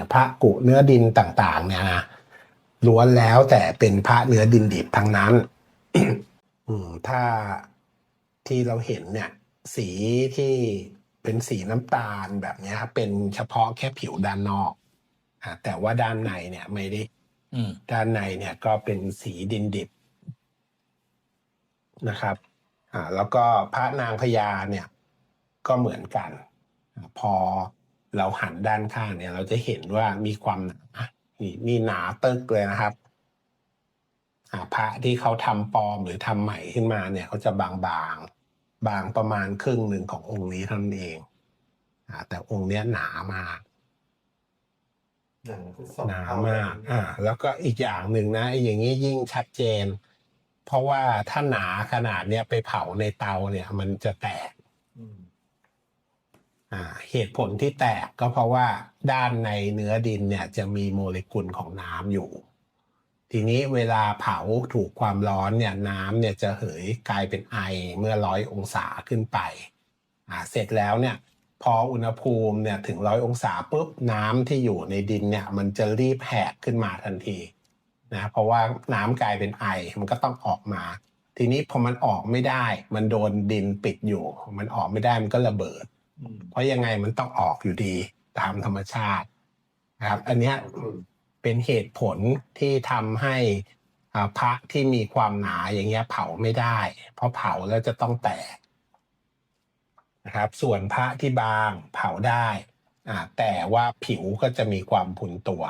เนี่ยพระกุเนื้อดินต่างๆ เนี่ยนะล้วนแล้วแต่เป็นพระเนื้อดินดิบทั้งนั้นอืมถ้าที่เราเห็นเนี่ย สีที่เป็นสีน้ำตาลแบบเนี้ยครับเป็นเฉพาะแค่ผิวด้านนอกอะแต่ว่าด้านในเนี่ยไม่ได้อืมด้านในเนี่ยก็เป็นสีดินดิบนะครับอ่าแล้วก็พระนางพญาเนี่ย ก็เหมือนกันอ่าพอ เราหันด้านข้างเนี่ยเราจะเห็นว่ามีความหนานี่นี่หนาตึกเลยนะครับอ่าพระที่เขาทำปลอมหรือทำใหม่ขึ้นมาเนี่ยเขาจะบางๆบางประมาณครึ่งหนึ่งขององค์นี้เท่านั้นเองอ่าแต่องค์เนี้ยหนามากหนังคือสองหนาเท่มากอ่า แล้วก็อีกอย่างหนึ่งนะไอ้อย่างนี้ยิ่งชัดเจน เพราะว่าถ้าหนาขนาดเนี้ยไปเผาในเตาเนี่ย มันจะแตกอืมอ่า เหตุผลที่แตกก็เพราะว่าด้านในเนื้อดินเนี่ยจะมีโมเลกุลของน้ำอยู่ ทีนี้เวลาเผาถูกความร้อนเนี่ยน้ำเนี่ยจะเหยกลายเป็นไอเมื่อร้อยองศาขึ้นไปเสร็จแล้วเนี่ยพออุณหภูมิเนี่ยถึงร้อยองศาปุ๊บน้ำที่อยู่ในดินเนี่ยมันจะรีบแหกขึ้นมาทันทีนะเพราะว่าน้ำกลายเป็นไอมันก็ต้องออกมา ทีนี้พอมันออกไม่ได้ มันโดนดินปิดอยู่ มันออกไม่ได้มันก็ระเบิด เพราะยังไงมันต้องออกอยู่ดีตามธรรมชาตินะครับ อันนี้เป็นเหตุผลที่ทำให้พระที่มีความหนาอย่างเงี้ยเผาไม่ได้ เพราะเผาแล้วจะต้องแตกนะครับ ส่วนพระที่บางเผาได้แต่ว่าผิวก็จะมีความพุนตัว